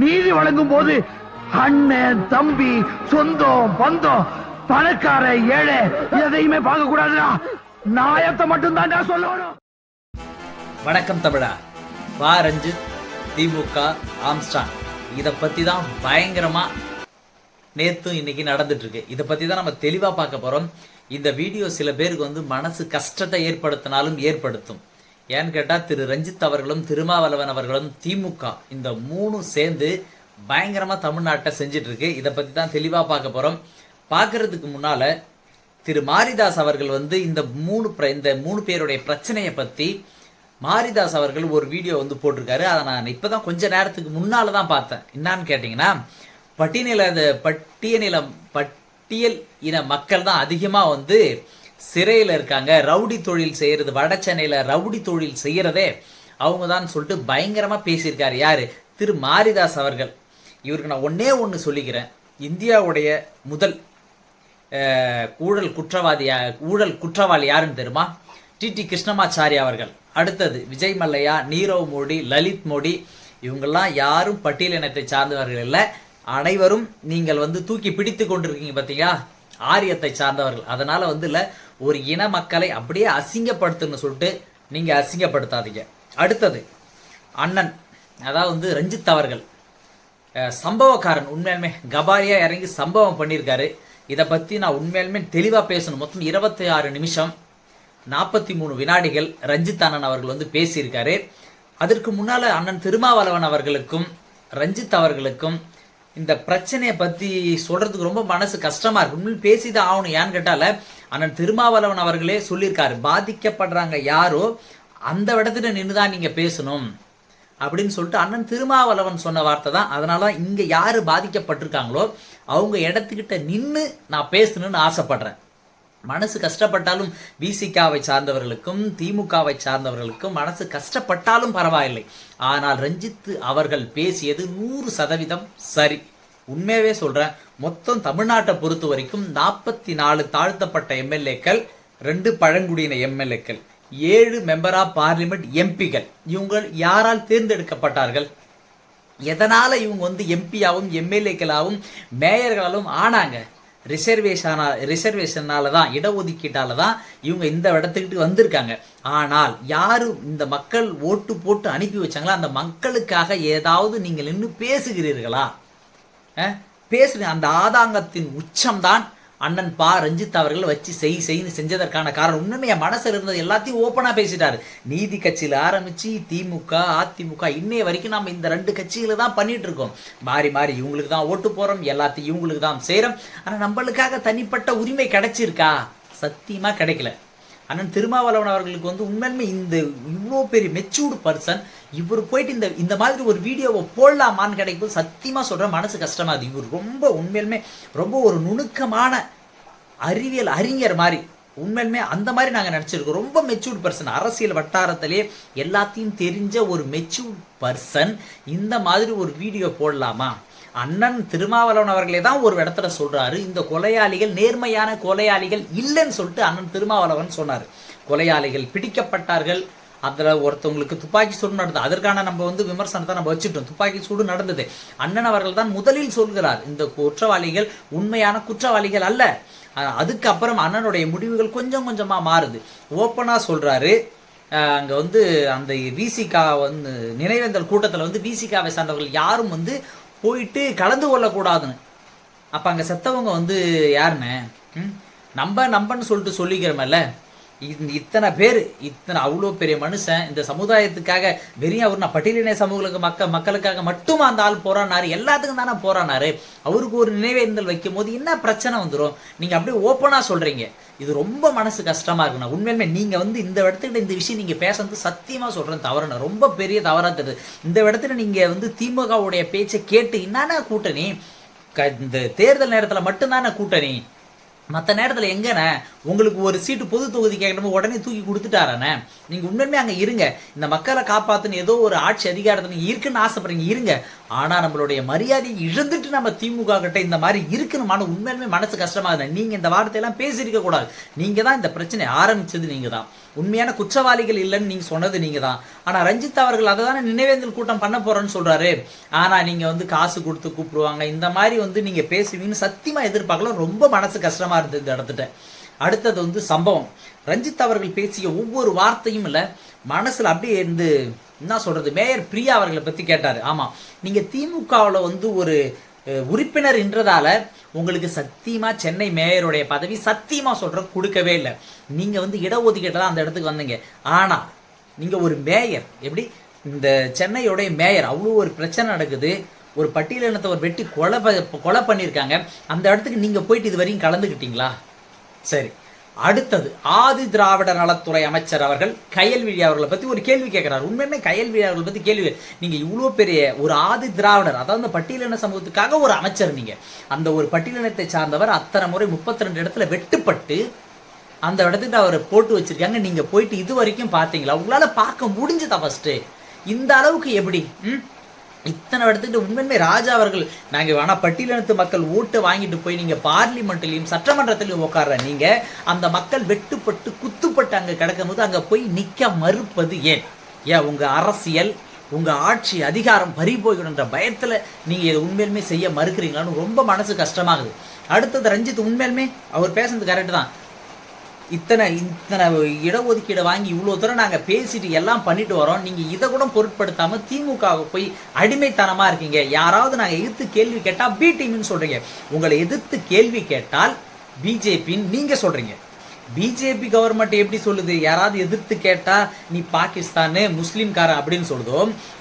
நீதி வழங்கும் போது அண்ணன் தம்பி சொந்தம் பந்தம் பணக்கார ஏழை எதையுமே பார்க்க கூடாதுடா. நாயத்தை மட்டும் சொல்லணும். வணக்கம் தமிழா. வா ரஞ்சித். திமுக ஆம்ஸ்டாங். இதை பற்றி தான் பயங்கரமாக நேத்து இன்னைக்கு நடந்துட்டு இருக்கு இதை பற்றி தான் நம்ம தெளிவாக பார்க்க போகிறோம் இந்த வீடியோ சில பேருக்கு வந்து மனசு கஷ்டத்தை ஏற்படுத்தினாலும் ஏற்படுத்தும். ஏன்னு கேட்டால் திரு ரஞ்சித் அவர்களும் திருமாவளவன் அவர்களும் திமுக இந்த மூணும் சேர்ந்து பயங்கரமாக தமிழ்நாட்டை செஞ்சிட்ருக்கு. இதை பற்றி தான் தெளிவாக பார்க்க போகிறோம் பார்க்கறதுக்கு முன்னால் திரு மாரிதாஸ் அவர்கள் வந்து இந்த மூணு பிர- இந்த மூணு பேருடைய பிரச்சனையை பற்றி மாரிதாஸ் அவர்கள் ஒரு வீடியோ வந்து போட்டிருக்காரு. அதை நான் இப்போ தான் கொஞ்ச நேரத்துக்கு முன்னால் தான் பார்த்தேன். என்னன்னு கேட்டிங்கன்னா பட்டியல பட்டியலினம் பட்டியல் இன மக்கள் தான் அதிகமாக வந்து சிறையில் இருக்காங்க. ரவுடி தொழில் செய்கிறது வட சென்னையில் ரவுடி தொழில் செய்கிறதே அவங்க தான் சொல்லிட்டு பயங்கரமாக பேசியிருக்காரு. யார்? திரு மாரிதாஸ் அவர்கள். இவருக்கு நான் ஒன்றே ஒன்று சொல்லிக்கிறேன். இந்தியாவுடைய முதல் ஊழல் குற்றவாதியா ஊழல் குற்றவாளி யாருன்னு தெரியுமா? டிடி கிருஷ்ணமாச்சாரி அவர்கள். அடுத்தது விஜய் மல்லையா நீரவ் மோடி லலித் மோடி இவங்கெல்லாம் யாரும் பட்டியலினத்தை சார்ந்தவர்கள் இல்லை. அனைவரும் நீங்கள் வந்து தூக்கி பிடித்து கொண்டிருக்கீங்க பார்த்தீங்களா ஆரியத்தை சார்ந்தவர்கள். அதனால் வந்து இல்லை ஒரு இன மக்களை அப்படியே அசிங்கப்படுத்துன்னு சொல்லிட்டு நீங்கள் அசிங்கப்படுத்தாதீங்க. அடுத்தது அண்ணன் அதாவது வந்து ரஞ்சித் அவர்கள். சம்பவக்காரன் உண்மையாலுமே கபாரியா இறங்கி சம்பவம் பண்ணியிருக்காரு. இதை பற்றி நான் உண்மையாலுமே தெளிவாக பேசணும். மொத்தம் இருபத்தி ஆறு நிமிஷம் நாற்பத்தி மூணு வினாடிகள் ரஞ்சித் அண்ணன் அவர்கள் வந்து பேசியிருக்காரு. அதற்கு முன்னால் அண்ணன் திருமாவளவன் அவர்களுக்கும் ரஞ்சித் அவர்களுக்கும் இந்த பிரச்சனையை பற்றி சொல்கிறதுக்கு ரொம்ப மனசு கஷ்டமாக இருக்கு. உண்மையில் பேசிதான் ஆகணும். ஏன்னு கேட்டால அண்ணன் திருமாவளவன் அவர்களே சொல்லியிருக்காரு. பாதிக்கப்படுறாங்க யாரோ அந்த இடத்துல நின்று தான் நீங்கள் பேசணும். அப்படின்னு சொல்லிட்டு அண்ணன் திருமாவளவன் சொன்ன வார்த்தை தான். அதனால தான் இங்கே யார் பாதிக்கப்பட்டிருக்காங்களோ அவங்க இடத்துக்கிட்ட நின்று நான் பேசணும்னு ஆசைப்படுறேன். மனசு கஷ்டப்பட்டாலும் விசிகாவை சார்ந்தவர்களுக்கும் திமுகவை சார்ந்தவர்களுக்கும் மனசு கஷ்டப்பட்டாலும் பரவாயில்லை. ஆனால் ரஞ்சித் அவர்கள் பேசியது நூறு சதவீதம் சரி. உண்மையவே சொல்கிறேன் மொத்தம் தமிழ்நாட்டை பொறுத்த வரைக்கும் நாற்பத்தி நாலு தாழ்த்தப்பட்ட எம்எல்ஏக்கள் ரெண்டு பழங்குடியின எம்எல்ஏக்கள் ஏழு மெம்பர் ஆஃப் பார்லிமெண்ட் எம்பிகள் இவங்க யாரால் தேர்ந்தெடுக்கப்பட்டார்கள்? எதனால் இவங்க வந்து எம்பியாவும் எம்எல்ஏக்களாகவும் மேயர்களாலும் ஆனாங்க? ரிசர்வேஷனா ரிசர்வேஷனால தான் இடஒதுக்கீட்டால தான் இவங்க இந்த இடத்துக்கிட்டு வந்திருக்காங்க. ஆனால் யாரும் இந்த மக்கள் ஓட்டு போட்டு அனுப்பி வச்சாங்களா அந்த மக்களுக்காக ஏதாவது நீங்கள் நின்று பேசுகிறீர்களா? பேசுகிற அந்த ஆதாங்கத்தின் உச்சம்தான் அண்ணன் பா ரஞ்சித் அவர்கள் வச்சு செய் செய்ன்னு செஞ்சதற்கான காரணம். இன்னுமே என் மனசில் இருந்தது எல்லாத்தையும் ஓப்பனாக பேசிட்டார். நீதி கட்சியில் ஆரம்பித்து திமுக அதிமுக இன்னைய வரைக்கும் நம்ம இந்த ரெண்டு கட்சியில் தான் பண்ணிட்டு இருக்கோம். மாறி மாறி இவங்களுக்கு தான் ஓட்டு போகிறோம் எல்லாத்தையும் இவங்களுக்கு தான் செய்கிறோம் ஆனால் நம்மளுக்காக தனிப்பட்ட உரிமை கிடைச்சிருக்கா? சத்தியமாக கிடைக்கல. அண்ணன் திருமாவளவன் அவர்களுக்கு வந்து உண்மையுமே இந்த இவ்வளோ பெரிய மெச்சூர்டு பர்சன் இவர் போயிட்டு இந்த இந்த மாதிரி ஒரு வீடியோவை போடலாமான்னு கிடைக்கும் சத்தியமாக சொல்கிற மனசு கஷ்டமா அது இவர் ரொம்ப உண்மையிலுமே ரொம்ப ஒரு நுணுக்கமான அறிவியல் அறிஞர் மாதிரி. உண்மையிலுமே அந்த மாதிரி நாங்கள் நினச்சிருக்கோம் ரொம்ப மெச்சூர்ட் பர்சன் அரசியல் வட்டாரத்திலே எல்லாத்தையும் தெரிஞ்ச ஒரு மெச்சூர்ட் பர்சன் இந்த மாதிரி ஒரு வீடியோ போடலாமா? அண்ணன் திருமாவளவன் அவர்களே தான் ஒரு இடத்துல சொல்றாரு இந்த கொலையாளிகள் நேர்மையான கொலையாளிகள் இல்லைன்னு சொல்லிட்டு அண்ணன் திருமாவளவன் சொன்னார். கொலையாளிகள் பிடிக்கப்பட்டார்கள் அதில் ஒருத்தவங்களுக்கு துப்பாக்கி சூடு நடந்தது. அதற்கான நம்ம வந்து விமர்சனத்தை நம்ம வச்சுட்டோம். துப்பாக்கி சூடு நடந்தது. அண்ணன் அவர்கள் தான் முதலில் சொல்கிறார் இந்த குற்றவாளிகள் உண்மையான குற்றவாளிகள் அல்ல. அதுக்கப்புறம் அண்ணனுடைய முடிவுகள் கொஞ்சம் கொஞ்சமாக மாறுது. ஓப்பனாக சொல்கிறாரு அங்கே வந்து அந்த விசிகா வந்து நினைவேந்தல் கூட்டத்தில் வந்து விசிகாவை சார்ந்தவர்கள் யாரும் வந்து போயிட்டு கலந்து கொள்ளக்கூடாதுன்னு. அப்போ அங்கே செத்தவங்க வந்து யாருன்னு? நம்ம நம்பன்னு சொல்லிட்டு சொல்லிக்கிறோமல்ல? இத்தனை பேர் இத்தனை அவ்வளோ பெரிய மனுஷன் இந்த சமுதாயத்துக்காக வெறியும் அவர் நான் பட்டியலின சமூகங்களுக்கு மக்க மக்களுக்காக மட்டும் அந்த ஆள் போராடினாரு? எல்லாத்துக்கும் தானே போராடினாரு. அவருக்கு ஒரு நினைவேந்தல் வைக்கும் போது என்ன பிரச்சனை வந்துடும் நீங்கள் அப்படியே ஓப்பனாக சொல்கிறீங்க இது ரொம்ப மனசு கஷ்டமாக இருக்குண்ணா. உண்மையுமே நீங்கள் வந்து இந்த இடத்துக்கிட்ட இந்த விஷயம் நீங்கள் பேசுறது சத்தியமாக சொல்கிறேன் தவறுண்ணா. ரொம்ப பெரிய தவறாக தெரியுது. இந்த இடத்துல நீங்கள் வந்து திமுகவுடைய பேச்சை கேட்டு என்னன்னா கூட்டணி? க- இந்த தேர்தல் நேரத்தில் மட்டும்தானே கூட்டணி? மற்ற நேரத்தில் எங்கண்ணே? உங்களுக்கு ஒரு சீட்டு பொது தொகுதி கேட்கணும் உடனே தூக்கி கொடுத்துட்டாரண்ணே. நீங்கள் உண்மையுமே அங்கே இருங்க. இந்த மக்களை காப்பாற்றுன்னு ஏதோ ஒரு ஆட்சி அதிகாரத்தை இருக்குன்னு ஆசைப்படுறீங்க இருங்க. ஆனால் நம்மளுடைய மரியாதையை இழந்துட்டு நம்ம திமுக கிட்ட இந்த மாதிரி இருக்கணுமான உண்மையுமே மனசு கஷ்டமாகுது நீங்கள் இந்த வார்த்தையெல்லாம் பேசியிருக்க கூடாது. நீங்கள் தான் இந்த பிரச்சனை ஆரம்பிச்சது நீங்கள் தான் உண்மையான குற்றவாளிகள் இல்லைன்னு நீங்கள் சொன்னது நீங்கள் தான் ஆனால் ரஞ்சித் அவர்கள் அதை தானே நினைவேந்தல் கூட்டம் பண்ண போகிறோன்னு சொல்கிறாரு ஆனால் நீங்கள் வந்து காசு கொடுத்து கூப்பிடுவாங்க. இந்த மாதிரி வந்து நீங்கள் பேசுவீங்கன்னு சத்தியமாக எதிர்பார்க்கல. ரொம்ப மனசு கஷ்டமாக இருந்தது இந்த இடத்துட்ட. அடுத்தது வந்து சம்பவம். ரஞ்சித் அவர்கள் பேசிய ஒவ்வொரு வார்த்தையும் இல்லை மனசில் அப்படியே இருந்து என்ன சொல்கிறது மேயர் பிரியா அவர்களை பற்றி கேட்டார். ஆமாம் நீங்கள் திமுகவில் வந்து ஒரு உறுப்பினர் என்றதால உங்களுக்கு சத்தியமா சென்னை மேயருடைய பதவி சத்தியமா சொல்றேன் கொடுக்கவே இல்லை. நீங்க வந்து இடஒதுக்கீட்டில் தான் அந்த இடத்துக்கு வந்தீங்க. ஆனா நீங்க ஒரு மேயர். எப்படி? இந்த சென்னையோடைய மேயர். அவ்வளோ ஒரு பிரச்சனை நடக்குது. ஒரு பட்டியலினத்தை ஒரு வெட்டி கொலை ப- கொலை பண்ணியிருக்காங்க. அந்த இடத்துக்கு நீங்கள் போயிட்டு இது வரையும் கலந்துக்கிட்டீங்களா? சரி. அடுத்தது ஆதி திராவிட நலத்துறை அமைச்சர் அவர்கள் கயல்விழி அவர்களை பற்றி ஒரு கேள்வி கேட்குறாரு. உண்மையுமே கயல்விழி அவர்களை பற்றி கேள்வி நீங்கள் இவ்வளோ பெரிய ஒரு ஆதி திராவிடர் அதாவது அந்த பட்டியலின சமூகத்துக்காக ஒரு அமைச்சர் நீங்கள் அந்த ஒரு பட்டியலினத்தை சார்ந்தவர் அத்தனை முறை முப்பத்தி ரெண்டு இடத்துல வெட்டுப்பட்டு அந்த இடத்துக்கு அவரை போட்டு வச்சுருக்காங்க. நீங்கள் போயிட்டு இது வரைக்கும் பார்த்தீங்களா? உங்களால் பார்க்க முடிஞ்சதா ஃபஸ்ட்டு இந்த அளவுக்கு எப்படி? ம்? இத்தனை இடத்துக்கு உண்மையுமே ராஜா அவர்கள் நாங்கள் ஆனால் பட்டியலினத்து மக்கள் ஓட்டு வாங்கிட்டு போய் நீங்கள் பார்லிமெண்ட்லேயும் சட்டமன்றத்திலையும் உட்கார்ற நீங்கள் அந்த மக்கள் வெட்டுப்பட்டு குத்துப்பட்டு அங்கே கிடக்கும் போது அங்கே போய் நிற்க மறுப்பது ஏன்? ஏன் உங்கள் அரசியல் உங்கள் ஆட்சி அதிகாரம் பறி பயத்தில் நீங்கள் இதை உண்மையிலுமே செய்ய மறுக்கிறீங்களான்னு ரொம்ப மனசு கஷ்டமாகுது. அடுத்தது ரஞ்சித் உண்மையிலுமே அவர் பேசுனது கரெக்டு தான். இத்தனை இத்தனை இடஒதுக்கீடை வாங்கி இவ்வளோ தூரம் நாங்கள் பேசிட்டு எல்லாம் பண்ணிட்டு வரோம். நீங்கள் இதை கூட பொருட்படுத்தாம திமுக போய் அடிமைத்தனமாக இருக்கீங்க. யாராவது நாங்கள் எதிர்த்து கேள்வி கேட்டால் பி டீம்னு சொல்கிறீங்க உங்களை எதிர்த்து கேள்வி கேட்டால் பிஜேபின்னு நீங்கள் சொல்கிறீங்க பிஜேபி கவர்மெண்ட் எப்படி சொல்லுது? யாராவது எதிர்த்து கேட்டா நீ பாகிஸ்தானு முஸ்லீம்கார அப்படின்னு சொல்லுதோ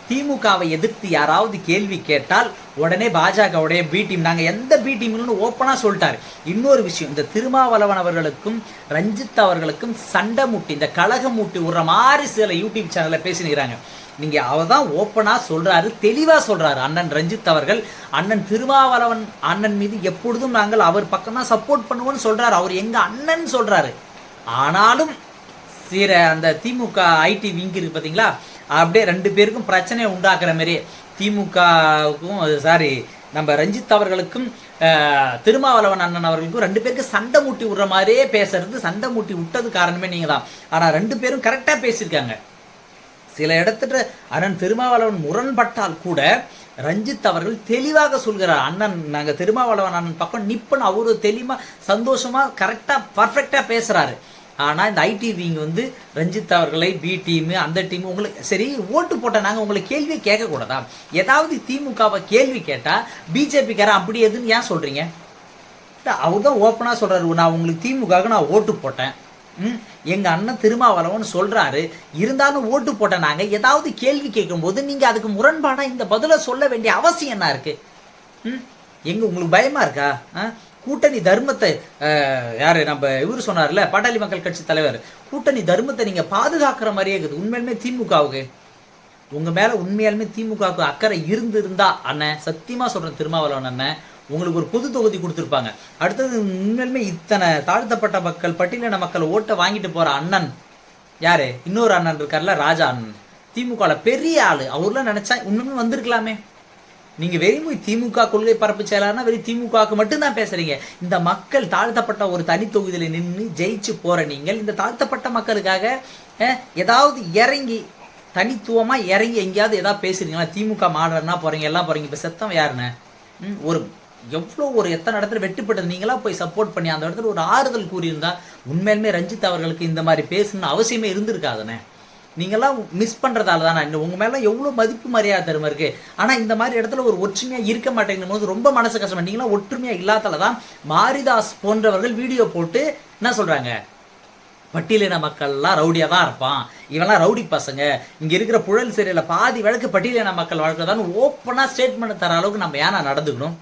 திமுகவை எதிர்த்து யாராவது கேள்வி கேட்டால் உடனே பாஜகவுடைய பி டீம் நாங்கள் எந்த பி டீம்னு ஓப்பனாக சொல்லிட்டாரு. இன்னொரு விஷயம் இந்த திருமாவளவன் அவர்களுக்கும் ரஞ்சித் அவர்களுக்கும் சண்டை மூட்டி இந்த கழக மூட்டி விடுற மாதிரி சில யூடியூப் சேனலில் பேசினுக்கிறாங்க. நீங்கள் அவர் தான் ஓப்பனாக சொல்கிறாரு தெளிவாக சொல்கிறாரு அண்ணன் ரஞ்சித் அவர்கள். அண்ணன் திருமாவளவன் அண்ணன் மீது எப்பொழுதும் நாங்கள் அவர் பக்கம் தான் சப்போர்ட் பண்ணுவோம்னு சொல்கிறாரு அவர் எங்கள் அண்ணன் சொல்கிறாரு ஆனாலும் சிற அந்த திமுக ஐடி விங்க் இருக்கு பார்த்தீங்களா அப்படியே ரெண்டு பேருக்கும் பிரச்சனையை உண்டாக்குற மாதிரி திமுகவுக்கும் சாரி நம்ம ரஞ்சித் அவர்களுக்கும் திருமாவளவன் அண்ணன் அவர்களுக்கும் ரெண்டு பேருக்கு சண்டை மூட்டி விடுற மாதிரியே பேசுறது சண்டை மூட்டி விட்டது காரணமே நீங்க தான் ஆனா ரெண்டு பேரும் கரெக்டா பேசியிருக்காங்க. சில இடத்துல அண்ணன் திருமாவளவன் முரண்பட்டால் கூட ரஞ்சித் அவர்கள் தெளிவாக சொல்கிறார். அண்ணன் நாங்க திருமாவளவன் அண்ணன் பக்கம் நிப்பன் அவரு தெளிவாக சந்தோஷமா கரெக்டா பர்ஃபெக்டாக பேசுறாரு. ஆனால் இந்த ஐடி விங் வந்து ரஞ்சித் அவர்களை பி டீமு அந்த டீம் உங்களுக்கு சரி ஓட்டு போட்ட நாங்கள் உங்களை கேள்வியே கேட்கக்கூடாதா? ஏதாவது திமுகவை கேள்வி கேட்டால் பிஜேபிக்காரன் அப்படி எதுன்னு ஏன் சொல்கிறீங்க அவர் தான் ஓப்பனாக சொல்கிறாரு நான் உங்களுக்கு திமுகவுக்கு நான் ஓட்டு போட்டேன். ம்? எங்கள் அண்ணன் திருமாவளவன் சொல்கிறாரு இருந்தாலும் ஓட்டு போட்ட நாங்கள் ஏதாவது கேள்வி கேட்கும்போது நீங்கள் அதுக்கு முரண்பாடாக இந்த பதிலை சொல்ல வேண்டிய அவசியம் என்ன இருக்குது ம்? எங்கே உங்களுக்கு பயமாக இருக்கா? ஆ? கூட்டணி தர்மத்தை யார் யாரு நம்ம இவர் சொன்னார்ல பாட்டாளி மக்கள் கட்சி தலைவர். கூட்டணி தர்மத்தை நீங்க பாதுகாக்கிற மாதிரியே இருக்குது. உண்மையிலுமே திமுகவுக்கு. உங்க மேல உண்மையாலுமே திமுகவுக்கு அக்கறை இருந்து இருந்தா அண்ணன் சத்தியமா சொல்றேன் திருமாவளவன் அண்ணன் உங்களுக்கு ஒரு பொது தொகுதி கொடுத்துருப்பாங்க. அடுத்தது உண்மையிலுமே இத்தனை தாழ்த்தப்பட்ட மக்கள் பட்டியலின மக்கள் ஓட்டை வாங்கிட்டு போற அண்ணன் யாரு? இன்னொரு அண்ணன் இருக்கார்ல ராஜா அண்ணன். திமுகல பெரிய ஆளு. அவர்லாம் நினைச்சா இன்னுமே வந்திருக்கலாமே. நீங்க வெறும் திமுக கொள்கை பரப்பு செயலாளர்னா வெறும் திமுகவுக்கு மட்டும்தான் பேசுறீங்க. இந்த மக்கள் தாழ்த்தப்பட்ட ஒரு தனி தொகுதியில் நின்று ஜெயிச்சு போற நீங்கள் இந்த தாழ்த்தப்பட்ட மக்களுக்காக ஏதாவது இறங்கி தனித்துவமா இறங்கி எங்கேயாவது ஏதாவது பேசுறீங்களா? திமுக மாடர்னா போறீங்க எல்லாம் போறீங்க. இப்ப செத்தம் யாருன்னு? ஒரு எவ்வளோ ஒரு எத்தனை இடத்துல வெட்டுப்பட்டது? நீங்களா போய் சப்போர்ட் பண்ணி அந்த இடத்துல ஒரு ஆறுதல் கூறியிருந்தா உண்மையிலுமே ரஞ்சித் அவர்களுக்கு இந்த மாதிரி பேசணும்னு அவசியமே இருந்திருக்காதுண்ணே நீங்கெல்லாம் மிஸ் பண்ணுறதால தானே இந்த உங்க எவ்வளோ மதிப்பு மரியாதை தருமா இருக்குது ஆனால் இந்த மாதிரி இடத்துல ஒரு ஒற்றுமையாக இருக்க மாட்டேங்கும் போது ரொம்ப மனசு கஷ்டம். நீங்களாம் ஒற்றுமையாக இல்லாதால தான் மாரிதாஸ் போன்றவர்கள் வீடியோ போட்டு என்ன சொல்கிறாங்க பட்டியலின மக்கள்லாம் ரவுடியாக தான் இருப்பான். இவெல்லாம் ரவுடி பசங்க. இங்கே இருக்கிற புழல் சிறையில் பாதி வழக்கு பட்டியலின மக்கள் வாழ்க்கை ஓப்பனாக ஸ்டேட்மெண்ட் தர அளவுக்கு நம்ம ஏன்னா நடந்துக்கணும்?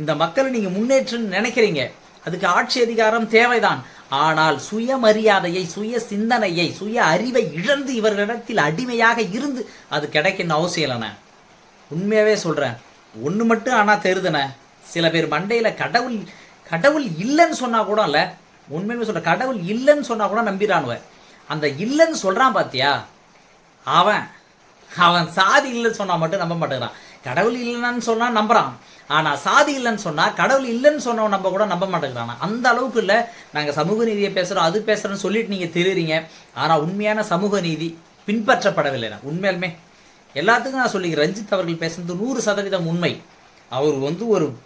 இந்த மக்களை நீங்கள் முன்னேற்றம்னு நினைக்கிறீங்க. அதுக்கு ஆட்சி அதிகாரம் தேவைதான். ஆனால் சுயமரியாதையை சுய சிந்தனையை சுய அறிவை இழந்து இவர்களிடத்தில் அடிமையாக இருந்து அது கிடைக்கணும் அவசியம் இல்லைண்ணே. உண்மையாகவே சொல்கிறேன் ஒன்று மட்டும் ஆனால் தெரியுதுண்ணே சில பேர் மண்டையில் கடவுள் கடவுள் இல்லைன்னு சொன்னால் கூட இல்லை. உண்மையுமே சொல்கிற கடவுள் இல்லைன்னு சொன்னால் கூட நம்பிடானுவ அந்த இல்லைன்னு சொல்கிறான் பாத்தியா? அவன் அவன் சாதி இல்லைன்னு சொன்னால் மட்டும் நம்ப மாட்டேங்கிறான். கடவுள் இல்லைன்னு சொன்னால் நம்புகிறான் ஆனால் சாதி இல்லைன்னு சொன்னால் கடவுள் இல்லைன்னு சொன்னவன் நம்ம கூட நம்ப மாட்டேங்கிறான். அந்த அளவுக்கு இல்லை. நாங்கள் சமூக நீதியை பேசுகிறோம் அது பேசுகிறோன்னு சொல்லிட்டு நீங்கள் தெரியுறீங்க. ஆனால் உண்மையான சமூக நீதி பின்பற்றப்படவில்லை உண்மையாலுமே. எல்லாத்துக்கும் நான் சொல்லிக்கிறேன். ரஞ்சித் அவர்கள் பேசுனது நூறு சதவீதம் உண்மை. அவர் வந்து ஒரு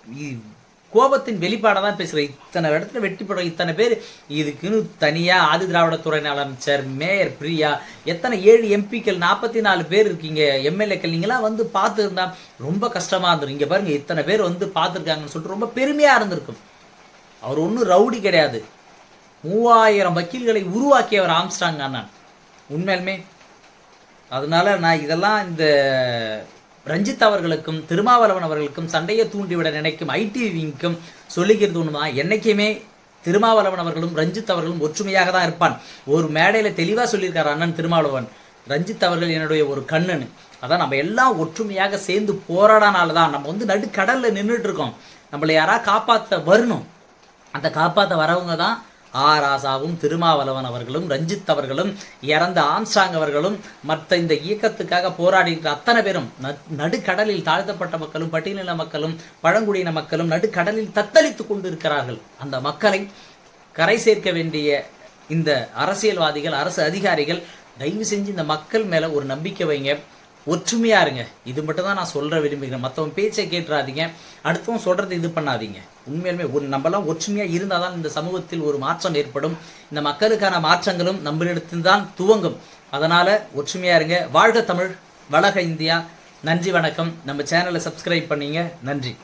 கோபத்தின் வெளிப்பாடை தான் பேசுகிறேன் இத்தனை இடத்துல வெட்டி போடுற இத்தனை பேர் இதுக்குன்னு தனியாக ஆதி திராவிட துறை அமைச்சர் மேயர் பிரியா எத்தனை ஏழு எம்பிக்கள் நாற்பத்தி நாலு பேர் இருக்கீங்க எம்எல்ஏக்கள் நீங்களாம் வந்து பார்த்துருந்தா ரொம்ப கஷ்டமாக இருந்திருக்கும் இங்கே பாருங்கள் இத்தனை பேர் வந்து பார்த்துருக்காங்கன்னு சொல்லிட்டு ரொம்ப பெருமையாக இருந்திருக்கும். அவர் ஒன்றும் ரவுடி கிடையாது. மூவாயிரம் வக்கீல்களை உருவாக்கியவர் ஆம்ஸ்டாங் அண்ணன் உண்மையாலுமே. அதனால நான் இதெல்லாம் இந்த ரஞ்சித் அவர்களுக்கும் திருமாவளவன் அவர்களுக்கும் சண்டையை தூண்டிவிட நினைக்கும் ஐடி விங்க்கும் சொல்லிக்கிறது ஒண்ணுதான் என்னைக்குமே திருமாவளவன் அவர்களும் ரஞ்சித் அவர்களும் ஒற்றுமையாக தான் இருப்பான். ஒரு மேடையில் தெளிவாக சொல்லியிருக்காரு அண்ணன் திருமாவளவன். ரஞ்சித் அவர்கள் என்னுடைய ஒரு கண்ணுன்னு. அதான் நம்ம எல்லாம் ஒற்றுமையாக சேர்ந்து போராடனால தான் நம்ம வந்து நடுக்கடலில் நின்றுட்டு இருக்கோம். நம்மளை யாராவது காப்பாற்ற வரணும்? அந்த காப்பாற்ற வரவங்க தான் ஆ ராசாவும் திருமாவளவன் அவர்களும் ரஞ்சித் அவர்களும் இறந்த ஆம்ஸ்டாங் அவர்களும் மற்ற இந்த இயக்கத்துக்காக போராடிக்கிற அத்தனை பேரும் நடுக்கடலில் தாழ்த்தப்பட்ட மக்களும் பட்டியலின மக்களும் பழங்குடியின மக்களும் நடுக்கடலில் தத்தளித்துக் கொண்டிருக்கிறார்கள். அந்த மக்களை கரை சேர்க்க வேண்டிய இந்த அரசியல்வாதிகள் அரசு அதிகாரிகள் தயவு செஞ்சு இந்த மக்கள் மேல ஒரு நம்பிக்கை வைங்க. ஒற்றுமையா இருங்க. இது மட்டும் தான் நான் சொல்கிற விரும்புகிறேன். மற்றவன் பேச்சை கேட்டுறாதீங்க. அடுத்தவன் சொல்கிறது இது பண்ணாதீங்க. உண்மையிலுமே ஒரு நம்மலாம் ஒற்றுமையாக இருந்தால் தான் இந்த சமூகத்தில் ஒரு மாற்றம் ஏற்படும். இந்த மக்களுக்கான மாற்றங்களும் நம்மளிடத்தில் தான் துவங்கும். அதனால் ஒற்றுமையாக இருங்க. வாழ்க தமிழ் வளக இந்தியா. நன்றி வணக்கம். நம்ம சேனலை சப்ஸ்கிரைப் பண்ணிங்க. நன்றி.